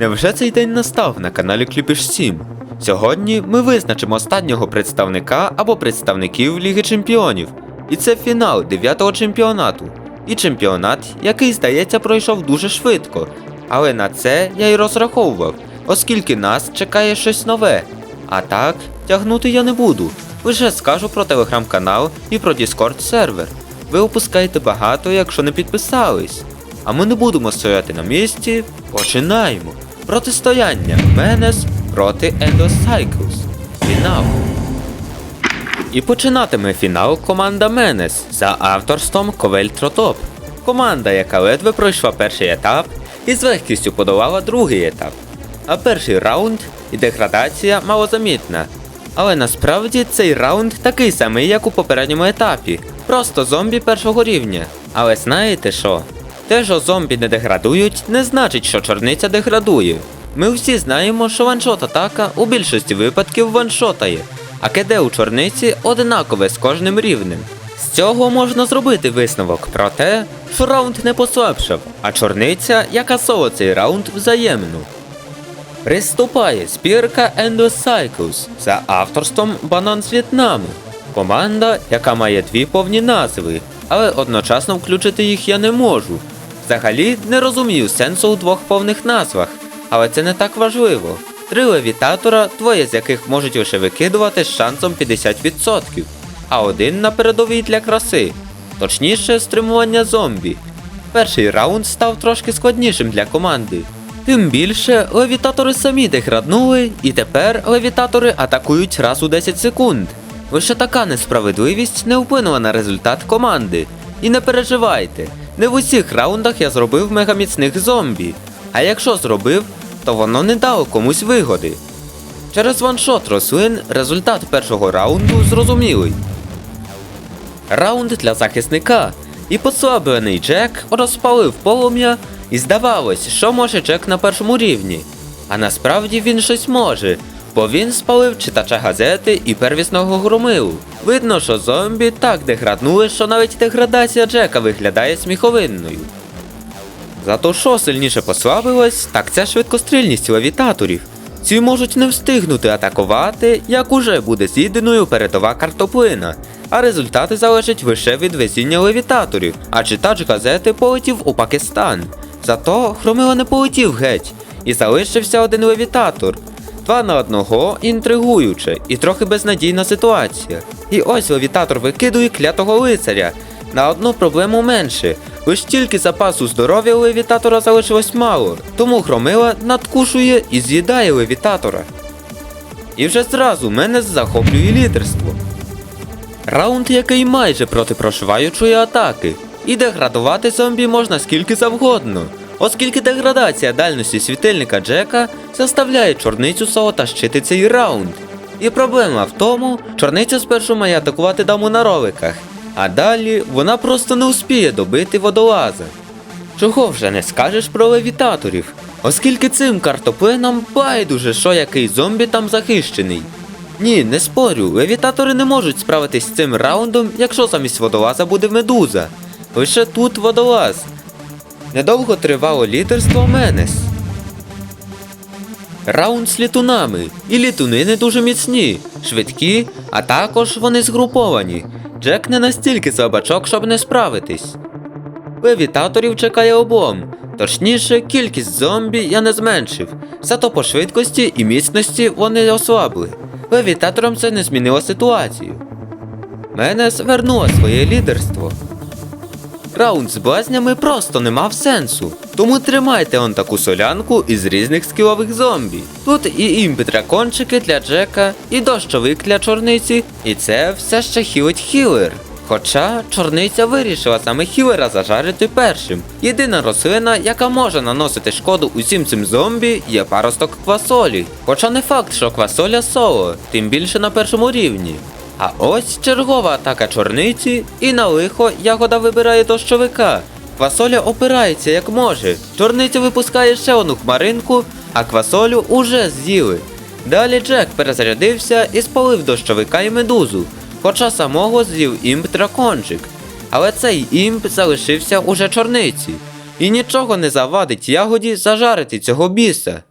Невже цей день настав на каналі Кліпіш 7? Сьогодні ми визначимо останнього представника або представників Ліги Чемпіонів. І це фінал 9-го чемпіонату. І чемпіонат, який, здається, пройшов дуже швидко. Але на це я й розраховував, оскільки нас чекає щось нове. А так, тягнути я не буду. Лише скажу про телеграм-канал і про Discord сервер. Ви опускаєте багато, якщо не підписались. А ми не будемо стояти на місці. Починаємо. Протистояння Менес проти Endocycles. Фінал. І починатиме фінал команда Менес за авторством Ковель. Команда, яка ледве пройшла перший етап і з легкістю подолала другий етап. А перший раунд і деградація малозамітна. Але насправді цей раунд такий самий, як у попередньому етапі. Просто зомбі першого рівня. Але знаєте що? Те, що зомбі не деградують, не значить, що чорниця деградує. Ми всі знаємо, що ваншот атака у більшості випадків ваншотає, а КД у чорниці одинакове з кожним рівнем. З цього можна зробити висновок про те, що раунд не послабшав, а чорниця, яка соло цей раунд взаємну. Приступає збірка Endocycles за авторством Банан з В'єтнаму. Команда, яка має дві повні назви, але одночасно включити їх я не можу. Взагалі не розумію сенсу у двох повних назвах, але це не так важливо. Три левітатора, двоє з яких можуть лише викидувати з шансом 50%, а один на передовій для краси. Точніше, стримування зомбі. Перший раунд став трошки складнішим для команди. Тим більше левітатори самі деграднули, і тепер левітатори атакують раз у 10 секунд. Лише така несправедливість не вплинула на результат команди. І не переживайте, не в усіх раундах я зробив мегаміцних зомбі. А якщо зробив, то воно не дало комусь вигоди. Через ваншот рослин результат першого раунду зрозумілий. Раунд для захисника. І послаблений Джек розпалив полум'я, і здавалось, що може Джек на першому рівні. А насправді він щось може, бо він спалив читача газети і первісного громилу. Видно, що зомбі так деграднули, що навіть деградація Джека виглядає сміховинною. Зато що сильніше послабилось, так це швидкострільність левітаторів. Ці можуть не встигнути атакувати, як уже буде з'їденою передова картоплина, а результати залежать лише від везіння левітаторів, а читач газети полетів у Пакистан. Зато Хромило не полетів геть, і залишився один левітатор. Два на одного інтригуюче і трохи безнадійна ситуація. І ось левітатор викидує клятого лицаря. На одну проблему менше. Лиш тільки запасу здоров'я левітатора залишилось мало, тому громила надкушує і з'їдає левітатора. І вже зразу мене захоплює лідерство. Раунд, який майже проти прошиваючої атаки. І деградувати зомбі можна скільки завгодно, оскільки деградація дальності світильника Джека заставляє чорницю Соло тащити цей раунд. І проблема в тому, чорниця спершу має атакувати даму на роликах, а далі вона просто не успіє добити водолаза. Чого вже не скажеш про левітаторів, оскільки цим картоплином байдуже, що який зомбі там захищений. Ні, не спорю, левітатори не можуть справитись з цим раундом, якщо замість водолаза буде медуза. Лише тут водолаз. Недовго тривало лідерство Менес. Раунд з літунами. І літуни не дуже міцні, швидкі, а також вони згруповані. Джек не настільки слабачок, щоб не справитись. Левітаторів чекає облом. Точніше, кількість зомбі я не зменшив. Зато по швидкості і міцності вони ослабли. Левітаторам це не змінило ситуацію. Менес вернула своє лідерство. Раунд з блазнями просто не мав сенсу. Тому тримайте он таку солянку із різних скілових зомбі. Тут і імпі-дракончики для Джека, і дощовик для чорниці, і це все ще хілить хілер. Хоча чорниця вирішила саме хілера зажарити першим. Єдина рослина, яка може наносити шкоду усім цим зомбі, є паросток квасолі. Хоча не факт, що квасоля соло, тим більше на першому рівні. А ось чергова атака чорниці, і на лихо ягода вибирає дощовика. Квасоля опирається як може. Чорниця випускає ще одну хмаринку, а квасолю уже з'їли. Далі Джек перезарядився і спалив дощовика і медузу, хоча самого з'їв імп дракончик. Але цей імп залишився уже чорниці. І нічого не завадить ягоді зажарити цього біса.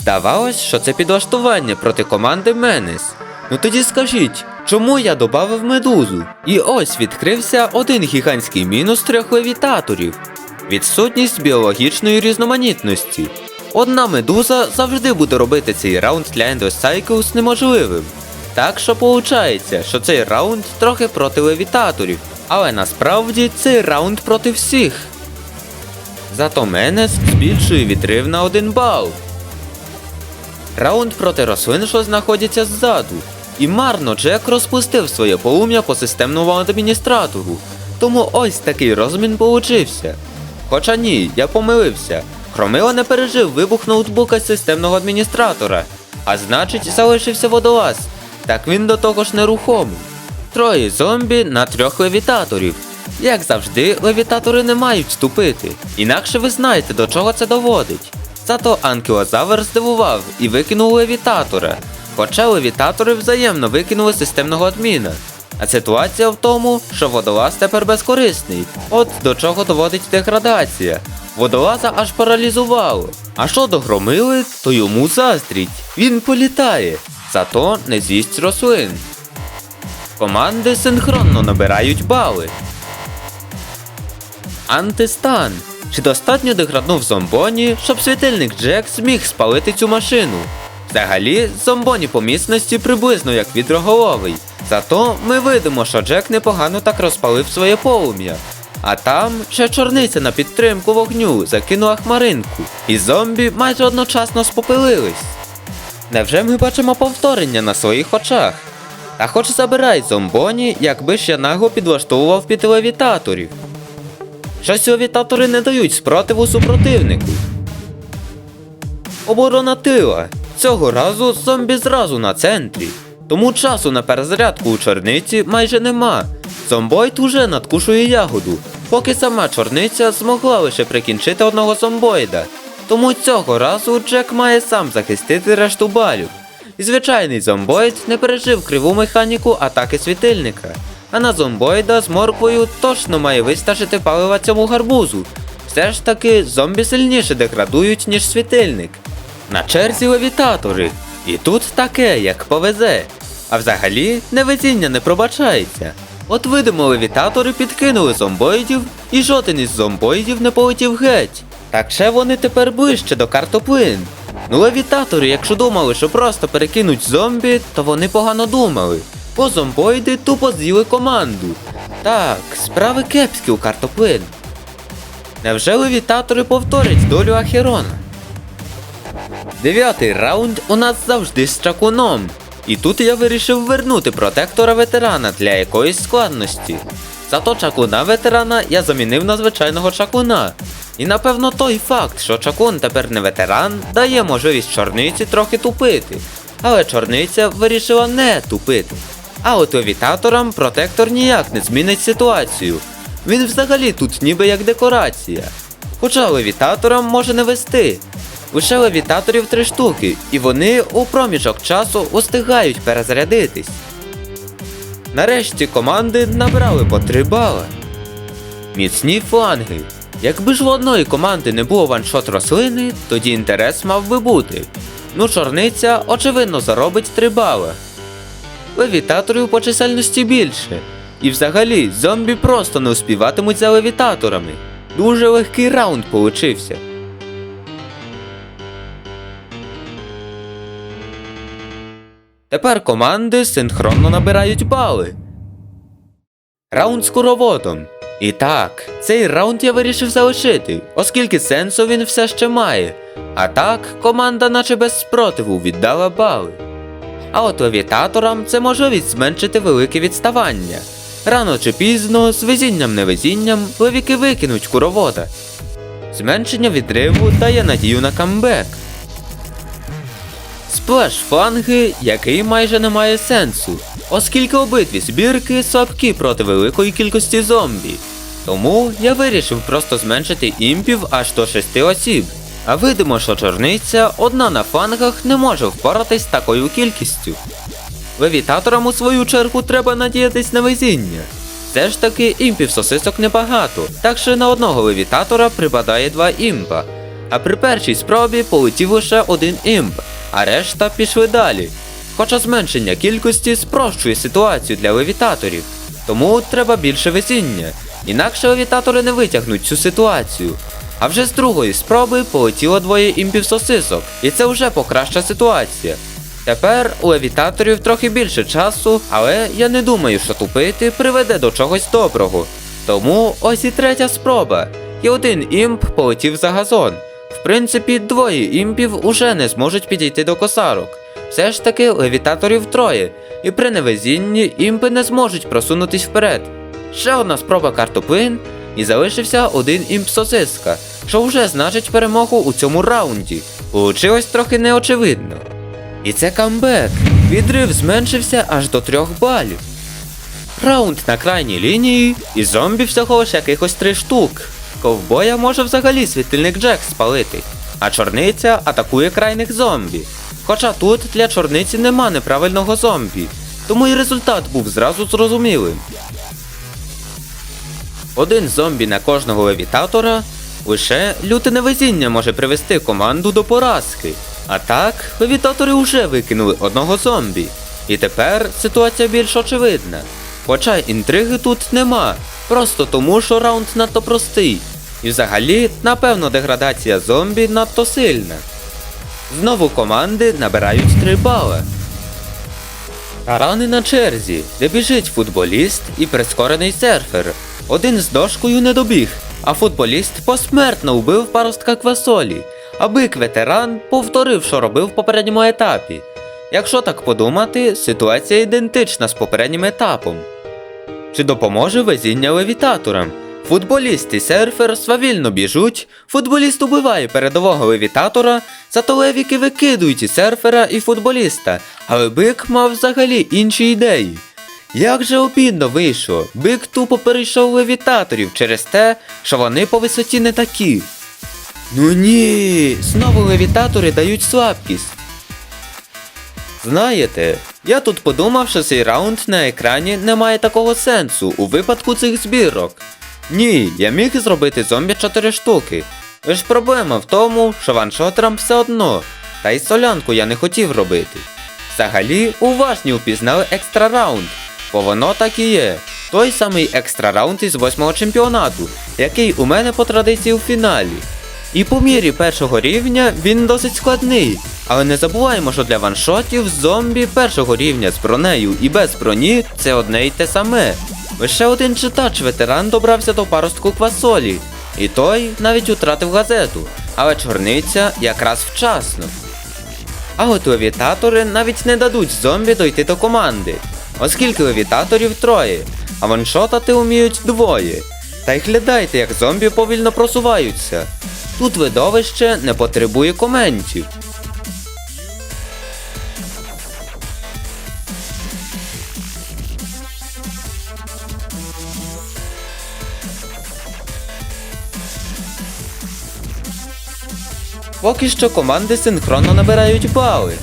Здавалось, що це підлаштування проти команди Менес. Ну тоді скажіть, чому я додав медузу? І ось відкрився один гігантський мінус трьох левітаторів. Відсутність біологічної різноманітності. Одна медуза завжди буде робити цей раунд для Endless Cycles неможливим. Так що виходить, що цей раунд трохи проти левітаторів, але насправді цей раунд проти всіх. Зато Менес збільшує відрив на один бал. Раунд проти рослин, що знаходяться ззаду. І марно Джек розпустив своє полум'я по системному адміністратору. Тому ось такий розмін получився. Хоча ні, я помилився. Хромила не пережив вибух ноутбука системного адміністратора, а значить залишився водолаз. Так він до того ж нерухомий. Троє зомбі на трьох левітаторів. Як завжди, левітатори не мають вступити. Інакше ви знаєте, до чого це доводить. Зато анкілозавр здивував і викинув левітатора. Хоча левітатори взаємно викинули системного адміна. А ситуація в тому, що водолаз тепер безкорисний. От до чого доводить деградація. Водолаза аж паралізувало. А що до громили, то йому заздріть. Він політає, зато не з'їсть рослин. Команди синхронно набирають бали. Антистан. Чи достатньо деграднув зомбоні, щоб світильник Джек зміг спалити цю машину? Взагалі, зомбоні по міцності приблизно як відроголовий. Зато ми видимо, що Джек непогано так розпалив своє полум'я. А там ще чорниця на підтримку вогню закинула хмаринку, і зомбі майже одночасно спопилились. Невже ми бачимо повторення на своїх очах? Та хоч забирай зомбоні, якби ще нагло підлаштовував під левітаторів. Щось левітатори не дають спротиву супротивнику. Оборона тила. Цього разу зомбі зразу на центрі. Тому часу на перезарядку у чорниці майже нема. Зомбойт уже надкушує ягоду, поки сама чорниця змогла лише прикінчити одного зомбоїда. Тому цього разу Джек має сам захистити решту балів. І звичайний зомбоїд не пережив криву механіку атаки світильника. А на зомбоїда з морквою точно має вистачити палива цьому гарбузу. Все ж таки, зомбі сильніше деградують, ніж світильник. На черзі левітатори. І тут таке, як повезе. А взагалі, невезіння не пробачається. От видимо, левітатори підкинули зомбоїдів, і жоден із зомбоїдів не полетів геть. Так ще вони тепер ближче до картоплин. Ну, левітатори, якщо думали, що просто перекинуть зомбі, то вони погано думали. Бо зомбоїди тупо з'їли команду. Так, справи кепські у картоплин. Невже левітатори повторять долю Ахерона? Дев'ятий раунд у нас завжди з чакуном. І тут я вирішив вернути протектора ветерана для якоїсь складності. Зато чакуна ветерана я замінив на звичайного чакуна. І напевно той факт, що чакун тепер не ветеран, дає можливість чорниці трохи тупити. Але чорниця вирішила не тупити. А от левітаторам протектор ніяк не змінить ситуацію. Він взагалі тут ніби як декорація. Хоча левітаторам може не вести. Лише левітаторів три штуки, і вони у проміжок часу устигають перезарядитись. Нарешті команди набрали по 3 бали. Міцні фланги. Якби ж в одної команди не було ваншот рослини, тоді інтерес мав би бути. Ну, чорниця, очевидно, заробить 3 бали. Левітаторів по чисельності більше. І взагалі, зомбі просто не успіватимуть за левітаторами. Дуже легкий раунд получився. Тепер команди синхронно набирають бали. Раунд з куроводом. І так, цей раунд я вирішив залишити, оскільки сенсу він все ще має. А так, команда наче без спротиву віддала бали. А от левітаторам це можливість зменшити велике відставання. Рано чи пізно, з везінням-невезінням, левіки викинуть куровода. Зменшення відриву дає надію на камбек. Сплеш фланги, який майже не має сенсу, оскільки обидві збірки слабкі проти великої кількості зомбі. Тому я вирішив просто зменшити імпів аж до 6 осіб. Видимо, що чорниця одна на флангах не може впоратись такою кількістю. Левітаторам у свою чергу треба надіятись на везіння. Все ж таки імпів сосисок небагато, так що на одного левітатора припадає два імпа. а при першій спробі полетів лише один імп, а решта пішли далі. Хоча зменшення кількості спрощує ситуацію для левітаторів, тому треба більше везіння, інакше левітатори не витягнуть цю ситуацію. А вже з другої спроби полетіло двоє імпів сосисок, і це вже покраща ситуація. Тепер у левітаторів трохи більше часу, але я не думаю, що тупити приведе до чогось доброго. Тому ось і третя спроба. І один імп полетів за газон. В принципі, двоє імпів уже не зможуть підійти до косарок. Все ж таки левітаторів троє, і при невезінні імпи не зможуть просунутись вперед. Ще одна спроба картоплин, і залишився один імп сосиска, що вже значить перемогу у цьому раунді. Получилось трохи неочевидно. І це камбек. Відрив зменшився аж до трьох балів. Раунд на крайній лінії, і зомбі всього лиш якихось три штук. Ковбоя може взагалі світильник Джек спалити, а чорниця атакує крайних зомбі. Хоча тут для чорниці нема неправильного зомбі, тому і результат був зразу зрозумілим. Один зомбі на кожного левітатора, лише люте невезіння може привести команду до поразки. А так, левітатори вже викинули одного зомбі. І тепер ситуація більш очевидна. Хоча інтриги тут нема, просто тому, що раунд надто простий. І взагалі, напевно, деградація зомбі надто сильна. Знову команди набирають 3 бали. Тарани на черзі, де біжить футболіст і прискорений серфер. Один з дошкою не добіг, а футболіст посмертно вбив паростка квасолі, а бик ветеран повторив, що робив в попередньому етапі. Якщо так подумати, ситуація ідентична з попереднім етапом. Чи допоможе везіння левітаторам? Футболіст і серфер свавільно біжуть, футболіст убиває передового левітатора, зато левіки викидують і серфера, і футболіста, але бик мав взагалі інші ідеї. Як же обідно вийшло, бик тупо перейшов левітаторів через те, що вони по висоті не такі. Ну ні, знову левітатори дають слабкість. Знаєте, я тут подумав, що цей раунд на екрані не має такого сенсу у випадку цих збірок. Ні, я міг зробити зомбі 4 штуки. Лиш проблема в тому, що ваншотерам все одно, та й солянку я не хотів робити. Взагалі, уважні впізнали екстра раунд, бо воно так і є. Той самий екстра раунд із восьмого чемпіонату, який у мене по традиції у фіналі. І по мірі першого рівня він досить складний, але не забуваємо, що для ваншотів зомбі першого рівня з бронею і без броні це одне й те саме. Лише один читач ветеран добрався до паростку квасолі, і той навіть утратив газету, але чорниця якраз вчасно. А от левітатори навіть не дадуть зомбі дойти до команди, оскільки левітаторів троє, а ваншотати вміють двоє. Та й глядайте, як зомбі повільно просуваються. Тут видовище не потребує коментів. Поки що команди синхронно набирають бали.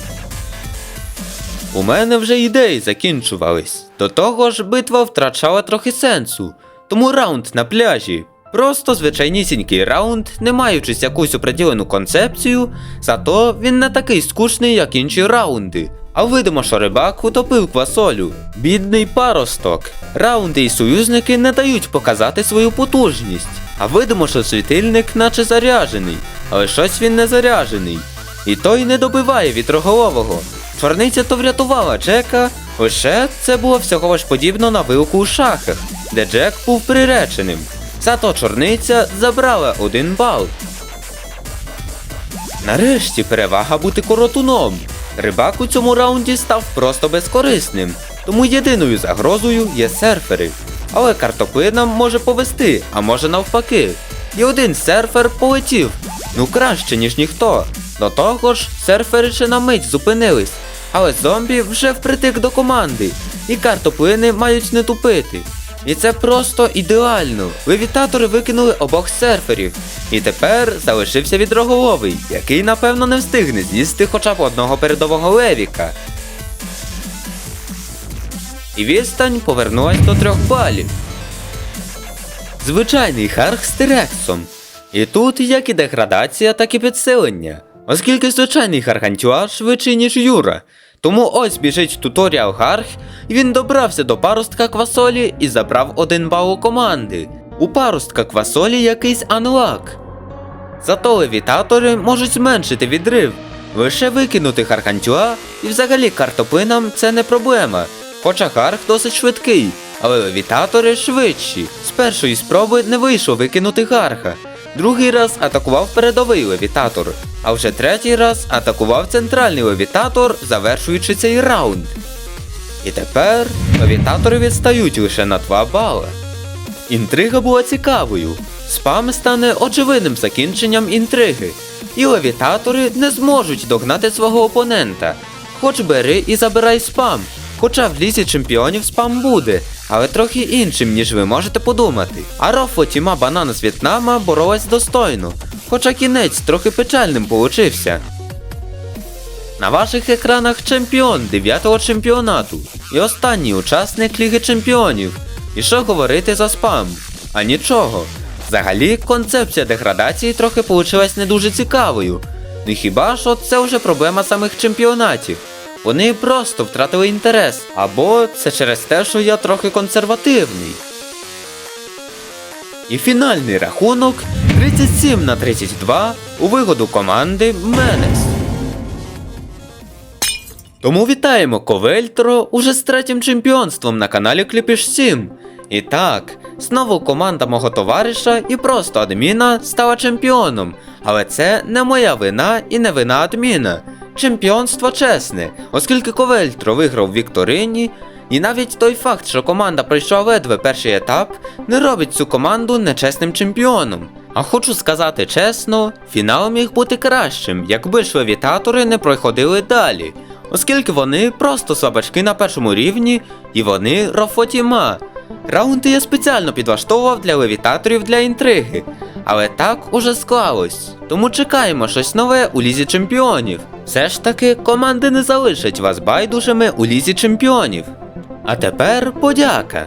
У мене вже ідеї закінчувались. До того ж, битва втрачала трохи сенсу. Тому раунд на пляжі. Просто звичайнісінький раунд, не маючись якусь оприділену концепцію, зато він не такий скучний, як інші раунди. А видимо, що рибак утопив квасолю. Бідний паросток. Раунди і союзники не дають показати свою потужність. А видимо, що світильник наче заряжений, але щось він не заряжений. І той не добиває вітроголового. Чорниця то врятувала Джека, лише це було всього ж подібно на вилку у шахах, де Джек був приреченим. Зато чорниця забрала один бал. Нарешті перевага бути коротуном. Рибак у цьому раунді став просто безкорисним, тому єдиною загрозою є серфери. Але картоплинам може повести, а може навпаки. І один серфер полетів. Ну краще, ніж ніхто. До того ж, серфери ще на мить зупинились, але зомбі вже впритик до команди, і картоплини мають не тупити. І це просто ідеально. Левітатори викинули обох серферів. І тепер залишився відроголовий, який напевно не встигне з'їсти хоча б одного передового левіка. І відстань повернулась до трьох балів. Звичайний харх з тирексом. І тут як і деградація, так і підсилення, оскільки звичайний гаргантюа швидший, ніж Юра. Тому ось біжить туторіал Гарх, він добрався до паростка квасолі і забрав один бал у команди. У паростка квасолі якийсь анлак. Зато левітатори можуть зменшити відрив, лише викинути Хархантюа, і взагалі картоплинам це не проблема. Хоча Харх досить швидкий, але левітатори швидші. З першої спроби не вийшло викинути Гарха. Другий раз атакував передовий левітатор, а вже третій раз атакував центральний левітатор, завершуючи цей раунд. І тепер левітатори відстають лише на 2 бали. Інтрига була цікавою. Спам стане очевидним закінченням інтриги, і левітатори не зможуть догнати свого опонента. Хоч бери і забирай спам. Хоча в лізі чемпіонів спам буде, але трохи іншим, ніж ви можете подумати. А Рофо Тіма Банана з В'єтнама боролась достойно, хоча кінець трохи печальним получився. На ваших екранах чемпіон 9-го чемпіонату і останній учасник Ліги Чемпіонів. І що говорити за спам? А нічого. Взагалі, концепція деградації трохи получилась не дуже цікавою. Ну хіба що це вже проблема самих чемпіонатів. Вони просто втратили інтерес, або це через те, що я трохи консервативний. І фінальний рахунок 37 на 32 у вигоду команди Менес. Тому вітаємо Ковельтро уже з третім чемпіонством на каналі Кліпіш 7. І так, знову команда мого товариша і просто адміна стала чемпіоном. Але це не моя вина і не вина адміна. Чемпіонство чесне, оскільки Ковельтро виграв Вікторині, і навіть той факт, що команда пройшла ледве перший етап, не робить цю команду нечесним чемпіоном. А хочу сказати чесно, фінал міг бути кращим, якби ж левітатори не проходили далі, оскільки вони просто слабачки на першому рівні і вони рофотіма. Раунди я спеціально підлаштовував для левітаторів для інтриги, але так уже склалось. Тому чекаємо щось нове у лізі чемпіонів. Все ж таки, команди не залишать вас байдужими у лізі чемпіонів. А тепер подяка.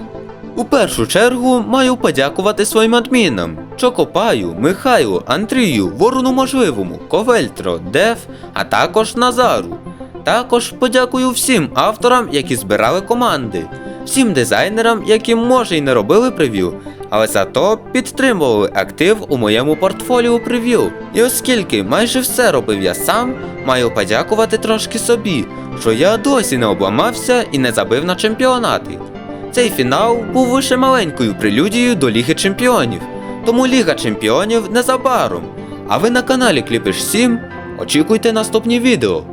У першу чергу маю подякувати своїм адмінам Чокопаю, Михайлу, Андрію, Ворону Можливому, Ковельтро, Дев, а також Назару. Також подякую всім авторам, які збирали команди, всім дизайнерам, які може й не робили прев'ю, але зато підтримували актив у моєму портфоліо прев'ю. І оскільки майже все робив я сам, маю подякувати трошки собі, що я досі не обламався і не забив на чемпіонати. Цей фінал був лише маленькою прелюдією до Ліги Чемпіонів, тому Ліга Чемпіонів незабаром. А ви на каналі Кліпиш 7 очікуйте наступні відео.